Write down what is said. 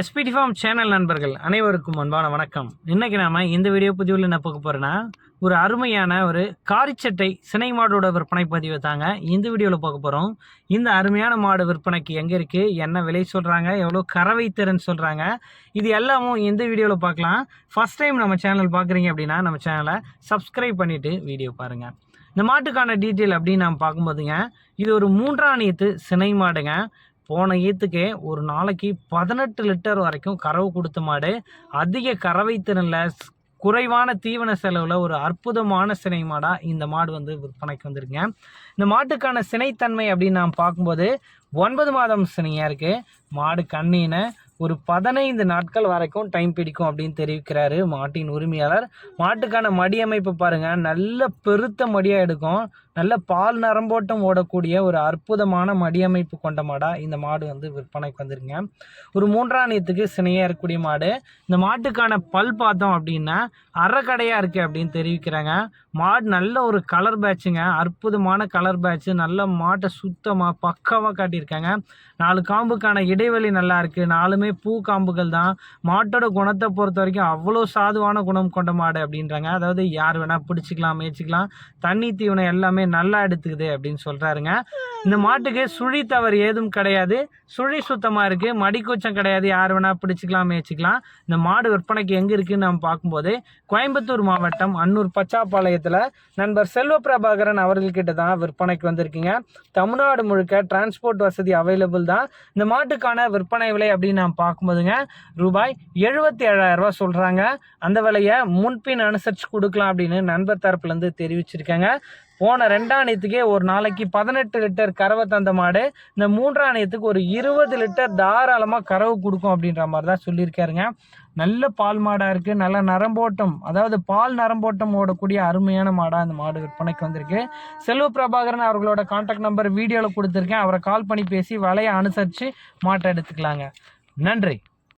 SPD form channel நண்பர்கள் அனைவருக்கும் அன்பான வணக்கம். இன்னைக்கு நாம இந்த வீடியோ பதிவில் என்ன பார்க்க போறோம்னா ஒரு அருமையான ஒரு காரிச்சட்டை சினை மாடோட விற்பனை பதிவு தாங்க இந்த வீடியோவில் பார்க்க போகிறோம் இந்த அருமையான மாடு விற்பனைக்கு எங்கே இருக்குது என்ன விலை சொல்கிறாங்க எவ்வளோ கறவை திறன் சொல்கிறாங்க இது எல்லாமும் இந்த வீடியோவில் பார்க்கலாம். ஃபர்ஸ்ட் டைம் நம்ம சேனல் பார்க்குறீங்க அப்படின்னா நம்ம சேனலை சப்ஸ்கிரைப் பண்ணிவிட்டு வீடியோ பாருங்கள் இந்த மாட்டுக்கான டீட்டெயில் அப்படின்னு நாம் பார்க்கும்போதுங்க இது ஒரு மூன்றாணியத்து சினை மாடுங்க. போன ஈத்துக்கே ஒரு நாளைக்கு பதினெட்டு லிட்டர் வரைக்கும் கறவு கொடுத்த மாடு. அதிக கறவை திறனில் குறைவான தீவன செலவில் ஒரு அற்புதமான சினை மாடாக இந்த மாடு வந்து விற்பனைக்கு வந்திருக்குங்க. இந்த மாட்டுக்கான சினைத்தன்மை அப்படின்னு நாம் பார்க்கும்போது ஒன்பது மாதம் சினையாக இருக்குது மாடு கண்ணின ஒரு பதினைந்து நாட்கள் வரைக்கும் டைம் பிடிக்கும் அப்படின்னு தெரிவிக்கிறாரு மாட்டின் உரிமையாளர். மாட்டுக்கான மடி அமைப்பு பாருங்கள் நல்ல பெருத்த மடியாக எடுக்கும். நல்ல பால் நரம்போட்டம் ஓடக்கூடிய ஒரு அற்புதமான மடி அமைப்பு கொண்ட மாடாக இந்த மாடு வந்து விற்பனைக்கு வந்துருங்க. ஒரு மூன்றாம் சினையாக இருக்கக்கூடிய மாடு. இந்த மாட்டுக்கான பல் பார்த்தோம் அப்படின்னா அறக்கடையாக இருக்குது அப்படின்னு தெரிவிக்கிறாங்க. மாடு நல்ல ஒரு கலர் பேட்சுங்க அற்புதமான கலர் பேட்ச் நல்ல மாட்டை சுத்தமாக பக்காவாக காட்டியிருக்காங்க. நாலு காம்புக்கான இடைவெளி நல்லா இருக்குது நாலுமே பூ காம்புகள் தான். மாட்டோட குணத்தை பொறுத்த வரைக்கும் அவ்வளோ சாதுவான குணம் கொண்ட மாடு அப்படின்றாங்க. அதாவது யார் வேணால் பிடிச்சிக்கலாம் மேய்ச்சிக்கலாம். தண்ணி தீவனம் எல்லாமே நல்லா எடுத்துக்குது அப்படின்னு சொல்கிறாருங்க இந்த மாட்டுக்கு சுழி தவறு ஏதும் கிடையாது. சுழி சுத்தமாக இருக்குது மடிக்கூச்சம் கிடையாது. யார் வேணால் பிடிச்சிக்கலாம் மேய்ச்சிக்கலாம். இந்த மாடு விற்பனைக்கு எங்கே இருக்குன்னு நம்ம பார்க்கும்போது கோயம்புத்தூர் மாவட்டம் அன்னூர் பச்சாப்பாளையத்தில் நண்பர் செல்வ பிரபாகரன் அவர்கள்கிட்ட தான் விற்பனைக்கு வந்திருக்கீங்க. தமிழ்நாடு முழுக்க டிரான்ஸ்போர்ட் வசதி அவைலபிள் தான். இந்த மாட்டுக்கான விற்பனை விலை அப்படின்னு நாம் பார்க்கும்போதுங்க ரூபாய் எழுபத்தி ஏழாயிரம் ரூபா சொல்கிறாங்க அந்த விலையை முன்பின் அனுசரித்து கொடுக்கலாம் அப்படின்னு நண்பர் தரப்புலேருந்து தெரிவிச்சிருக்காங்க. போன ரெண்டாம் நேத்துக்கே ஒரு நாளைக்கு பதினெட்டு லிட்டர் கறவை தந்த மாடு. இந்த மூன்றாம் நேத்துக்கு ஒரு இருபது லிட்டர் தாராளமாக கறவை கொடுக்கும் அப்படின்ற மாதிரி தான் சொல்லியிருக்காருங்க. நல்ல பால் மாடாக இருக்குது நல்ல நரம்போட்டம் அதாவது பால் நரம்போட்டம் ஓடக்கூடிய அருமையான மாடாக அந்த மாடு விற்பனைக்கு வந்திருக்கு. செல்வ பிரபாகரன் அவர்களோட காண்டாக்ட் நம்பர் வீடியோவில் கொடுத்துருக்கேன். அவரை கால் பண்ணி பேசி விலையை அனுசரித்து மாட்டை எடுத்துக்கலாங்க. நன்றி.